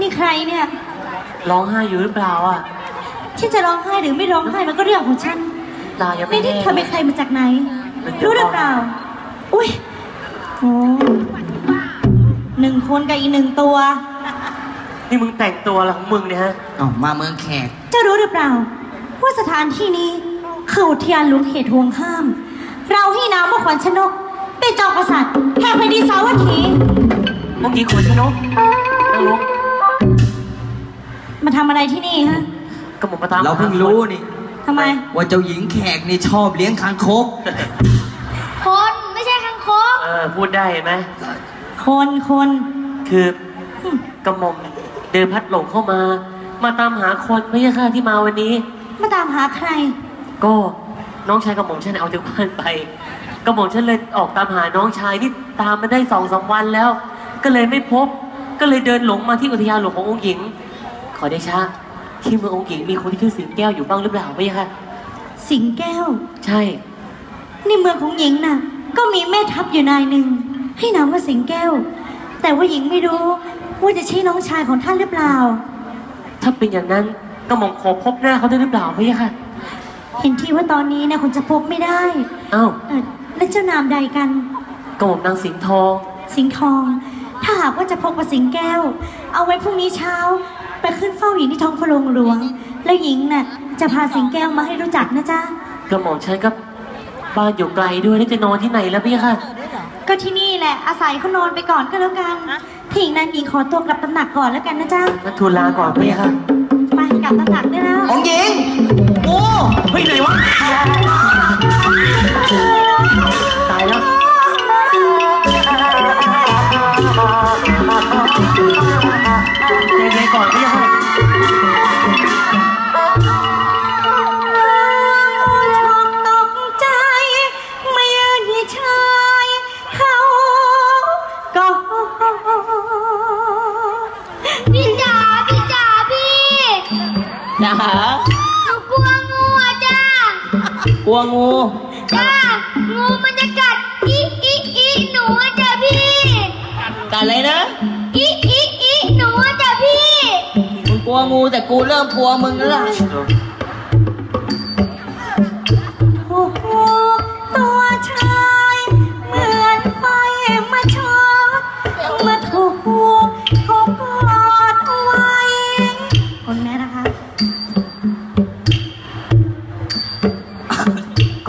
นี่ใครเนี่ย ร้องไห้อยู่หรือเปล่าอะฉันจะร้องไห้หรือไม่ร้องไห้มันก็เรื่องของฉันตายังไม่นี่นี่แห้งเธอเป็นใครมาจากไหนเป็นเจ้ารู้หรือเปล่า อุ้ยโอ้หนึ่งคนกับอีกหนึ่งตัว นี่มึงแต่งตัวอะไรของมึงเนี่ยฮะ อ๋อมาเมืองแขก เจ้ารู้หรือเปล่าว่าสถานที่นี้คืออุทยานหลวงเขตห่วงห้าม เราให้นามว่าขวัญชนก เป็นจอมกษัตริย์แห่งแผ่นดินสาวัตถี เมื่อกี้ขนชนกนั่งลง มาทำอะไรที่นี่ฮะกระหม่อมมาตามเราเพิ่งรู้นี่ ทำไม ว่าเจ้าหญิงแขกนี่ชอบเลี้ยงคางคก คนไม่ใช่คังคกเออพูดได้เห็นไหมคนคนคือกระหม่อมเดินพลัดหลงเข้ามา มาตามหาคนไม่ใช่ข้าที่มาวันนี้ มาตามหาใคร ก็น้องชายกระหม่อมฉันเอาจากบ้านไปกระหม่อมฉันเลยออกตามหาน้องชายนี่ตามมาได้สองสามวันแล้ว ก็เลยไม่พบ ก็เลยเดินหลงมาที่อุทยานหลวงขององค์หญิง ขอได้ชาที่เมืององค์หญิงมีคนที่ชื่อสิงแก้วอยู่บ้างหรือเปล่าไม่ใช่ค่ะสิงแก้ว ใช่ ในเมืองของหญิงน่ะ ก็มีแม่ทัพอยู่นายหนึ่งให้นามว่าสิงแก้ว แต่ว่าหญิงไม่รู้ว่าจะใช่น้องชายของท่านหรือเปล่า ถ้าเป็นอย่างนั้นกระหม่อมขอพบหน้าเขาได้หรือเปล่าไม่ใช่ค่ะเห็นทีว่าตอนนี้นะคนจะพบไม่ได้เอ้าเออและเจ้านามใดกันกระหม่อมนางสิงห์ทอง สิงห์ทอง ถ้าหากว่าจะพบกับสิงแก้ว เอาไว้พรุ่งนี้เช้า ไปขึ้นเฝ้าหญิงที่ท้องพระโรงหลวง แล้วหญิงน่ะจะพาสิงแก้วมาให้รู้จักนะจ๊ะกระหม่อมฉันก็บ้านอยู่ไกลด้วยแล้วจะนอนที่ไหนแล้วพี่ค่ะ ก็ที่นี่แหละอาศัยเขานอนไปก่อนก็แล้วกันถ้าอย่างนั้นหญิงขอตัวกลับตำหนักก่อนแล้วกันนะจ๊ะงั้นทูลลาก่อนพี่ค่ะไปกลับตำหนักได้แล้วองค์หญิงโอ้เฮ้ยไหนวะ ลัวงูจ้างูมันจะกัดอีอีอีหนูอะจ้ะพี่กันเลยนะ อีอีอีหนูอะจ้ะพี่มึงกลัวงูแต่กูเริ่มกลัวมึงแล้วล่ะ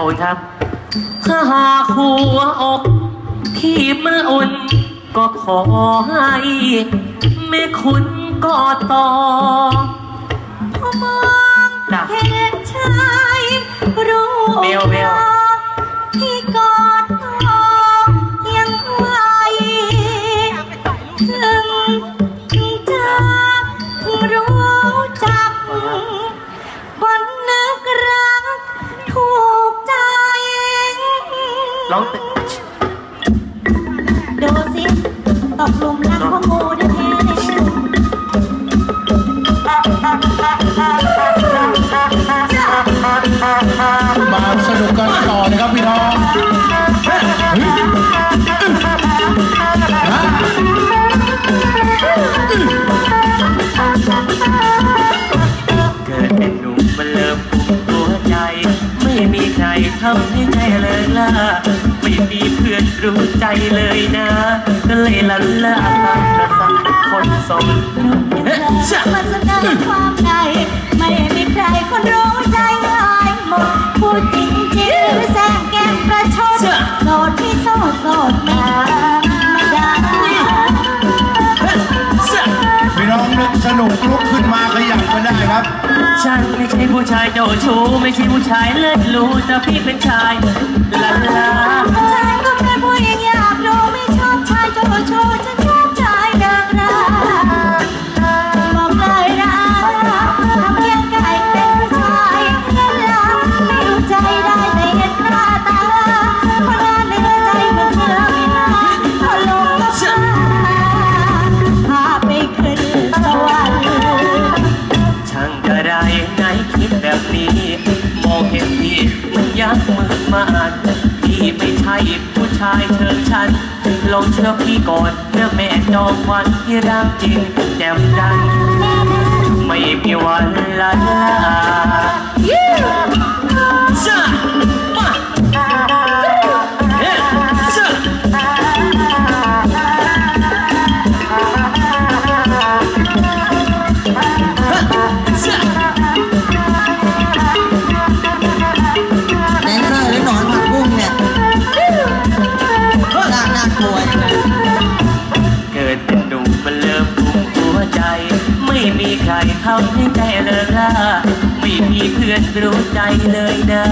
อบคุณครับ ถ้าหากหัวอกที่มาอุ่น ก็ขอให้แม่คุณกอดต่อพอมองเห็นชายรูปเบลเบล ดูสิตกหลุมรักพ่องูแท้ๆเลยเนี่ยมาสนุกกันต่อนะครับพี่น้องเกิดเป็นหนุ่มมันเริ่มปลุกตัวใจ ไม่มีใครทำให้ใจเลยล่ะไม่มีเพื่อนรู้ใจเลยนะ ก็เลยลันลาตามกระสาคนสมเลุกขึ้นมาขยับกันได้ครับ ฉันไม่ใช่ผู้ชายโจชูไม่ใช่ผู้ชายเลิศรู้แต่พี่เป็นชายลาลา ฉันก็เป็นผู้หญิงอยากรู้ไม่ชอบชายเจ้าชู้ มาอ่านพี่ไม่ใช่ผู้ชายเชิงชันลองเชื่อพี่ก่อนเรื่องแม่จอมวันที่รักจริงแจ่มดัไม่มีวันละลา Yeah! ใครทำให้ใจเลิกล่าไม่มีเพื่อนรู้ใจเลยนะ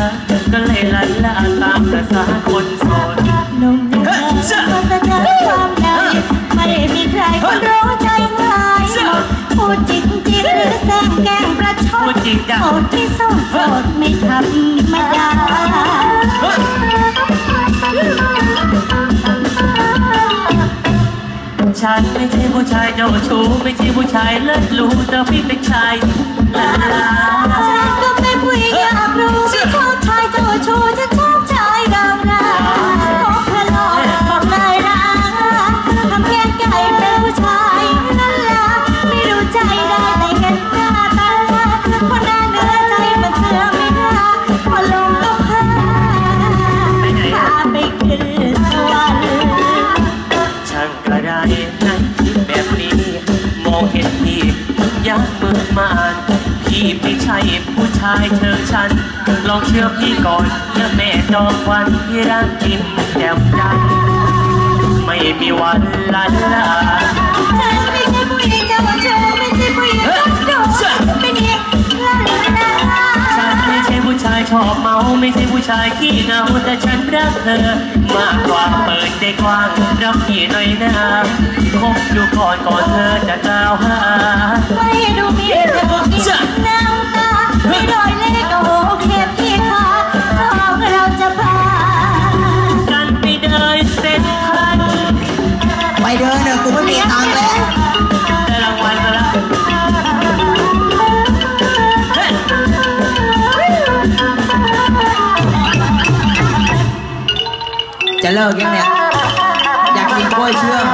ก็เลยลันลาตามประสาคนโสดหนุ่มอย่างเธอก็แสดงความในไม่มีใครคนรู้ใจง่ายหมดพูดจริงจริงๆหรือแซงแกล้งประชพูดดจริงจ้ะโสดที่ส่งโสดไม่ธรรมด ฉันไม่ใช่ผู้ชายเจ้าชู้ไม่ใช่ผู้ชายเลิศรู้แต่พี่เป็นชายลาลาฉันก็เป็นผู้หญิงอยากรู้ พี่ไม่ใช่ผู้ชายเชิงฉัน ลองเชื่อพี่ก่อนเชื่อแม่จอมควันที่รักกินแจ่มจันทร์ไม่มีวันลันลาฉันไม่ใช่ผู้หญิงเจ้าชู้ไม่ใช่ผู้หญิงรักดูเป็นหญิงลาลาลาฉันไม่ใช่ผู้ชายชอบเมาไม่ใช่ผู้ชายขี้เหงาแต่ฉันรักเธอมากกว่าเปิดใจกว้างรับพี่หน่อยนะคบดูก่อนก่อนเธอจะกล่าวหาไม่ดูมีเรื่อ รอยเล็กโอ้เข็มที่ขาสองเราจะพากันไปเดินเส้นทางไปเดินเถอะกูไม่มีตังค์แล้วได้รางวัลมาแล้วจะเลิกยังเนี่ย อยากกินกล้วยเชื่อม